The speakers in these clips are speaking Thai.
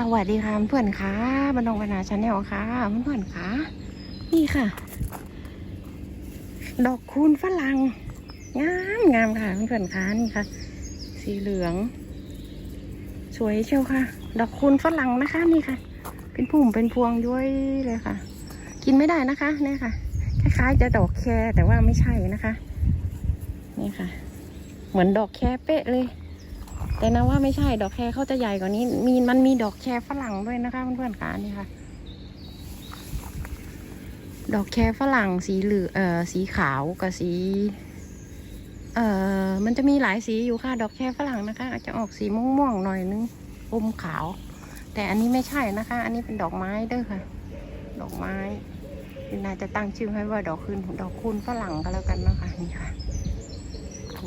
สวัสดีค่ะเพื่อนค่ะบันดงบรรณาชาแนลค่ะเพื่อนค่ะ นี่ค่ะ ดอกคูณฝรั่งงามงามค่ะเพื่อนค่ะนี่ค่ะ สีเหลือง สวยเชียวค่ะ ดอกคูณฝรั่งนะคะนี่ค่ะ เป็นพุ่มเป็นพวงย้อยเลยค่ะ กินไม่ได้นะคะเนี่ยค่ะคล้ายๆจะดอกแคแต่ว่าไม่ใช่นะคะ นี่ค่ะ เหมือนดอกแคเป๊ะเลย แต่นะว่าไม่ใช่ดอกแครเขาจะใหญ่กว่านี้ มีมันมีดอกแครฝรั่งด้วยนะคะเพื่อนๆค่ะนี่ค่ะ ดอกแครฝรั่งสีเหลืองเอ่อสีขาวกับสี เอ่อมันจะมีหลายสีอยู่ค่ะ ดอกแครฝรั่งนะคะ อาจจะออกสีม่วงๆหน่อยนึงอมขาว แต่อันนี้ไม่ใช่นะคะ อันนี้เป็นดอกไม้เด้อค่ะ ดอกไม้น่าจะตั้งชื่อให้ว่าดอกคืนดอกคูณฝรั่งก็แล้วกันนะคะนี่ค่ะ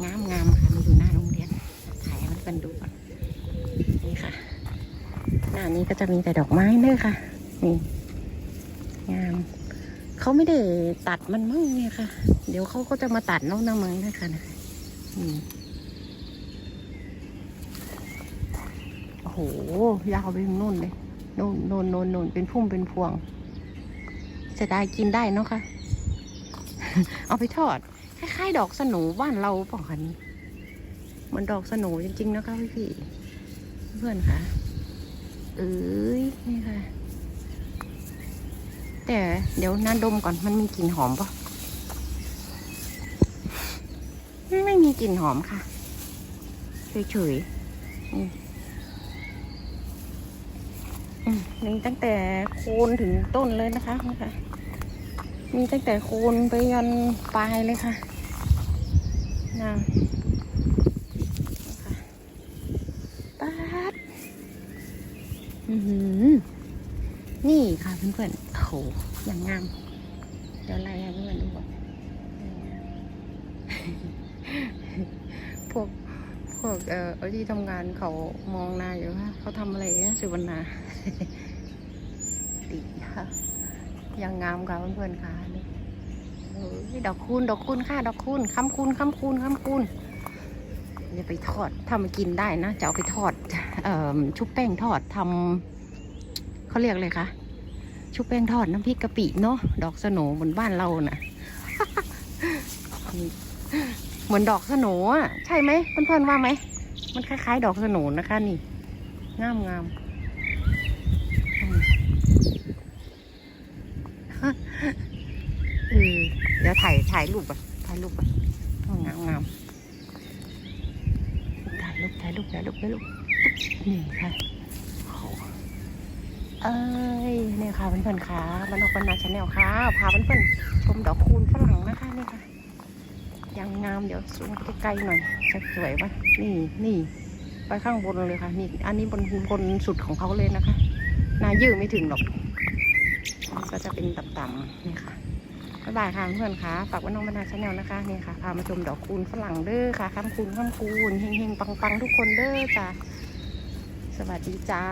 งามงามๆค่ะมันอยู่หน้าโรงเรียน กันดูก่อนนี่ค่ะหน้านี้ก็จะมีแต่ดอกไม้เด้อค่ะ นี่ งามเขาไม่ได้ตัดมันมั่งเนี่ยค่ะ เดี๋ยวเขาก็จะมาตัดน้องน้ำมังนะคะนะคะอืมโอ้โหยาวไปถึงนู่นเลยนู่นนู่นนู่นนู่นเป็นพุ่มเป็นพวงจะได้กินได้เนาะค่ะ เอาไปทอดคล้ายๆดอกสนูบ้านเราปล่าคะนี่ เหมือนดอกสนจริง ๆ นะคะพี่พี่เพื่อนค่ะ เอ้ยนี่ค่ะ แต่เดี๋ยวน่าดมก่อนมันมีกลิ่นหอมปะไม่มีกลิ่นหอมค่ะเฉยๆอืมอืมมีตั้งแต่โคนถึงต้นเลยนะคะนี่ค่ะมีตั้งแต่โคนไปยันปลายเลยค่ะนะป๊าดอือหือ นี่ค่ะเพื่อนๆโอ้โหอย่างงาม เดี๋ยวไล่ให้เพื่อนดูก่อนพวกพวกเอ่อที่ทำงานเขามองหน้าอยู่ค่ะเขาทำอะไรนะสุวรรณาดีค่ะยังงามค่ะเพื่อนๆค่ะนี่โอ้ยดอกคูณดอกคูณค่ะดอกคูณคำคูณคำคูณคำคูณจะไปทอดถ้ามากินได้นะจะเอาไปทอดเอ่อชุบแป้งทอดทำ เขาเรียกเลยคะชุบแป้งทอดน้ำพริกกะปิเนาะดอกสโหนบนบ้านเราน่ะเหมือนดอกสโหนอะใช่ไหมเพื่อนๆว่าไหมมันคล้ายๆ ดอกสโหนนะคะนี่งามงามเออเดี๋ยวถ่ายถ่ายรูปก่อนถ่ายรูปก่อนเอางามงามถ่ายรูปถ่ายรูปถ่ายรูปถ่ายรูปนี่ค่ะ เอ้ยนี่ค่ะเพื่อนๆค่ะมันออกเป็นนาชาแนลค่ะพาเพื่อนๆชมดอกคูณฝรั่งนะคะนี่ค่ะยังงามเดี๋ยวสูงใกล้ๆหน่อยจะสวยปะนี่นี่ไปข้างบนเลยค่ะนี่อันนี้บนบนสุดของเขาเลยนะคะนายืดไม่ถึงหรอกมันก็จะเป็นต่ำๆนี่ค่ะบ๊ายบายค่ะเพื่อนค่ะฝากไว้น้องบรรดาชาแนลนะคะนี่ค่ะพามาชมดอกคูณฝรั่งเด้อค่ะคำคูณคำคูณเฮงๆปังๆ ทุกคนเด้อจ้าสวัสดีจ้า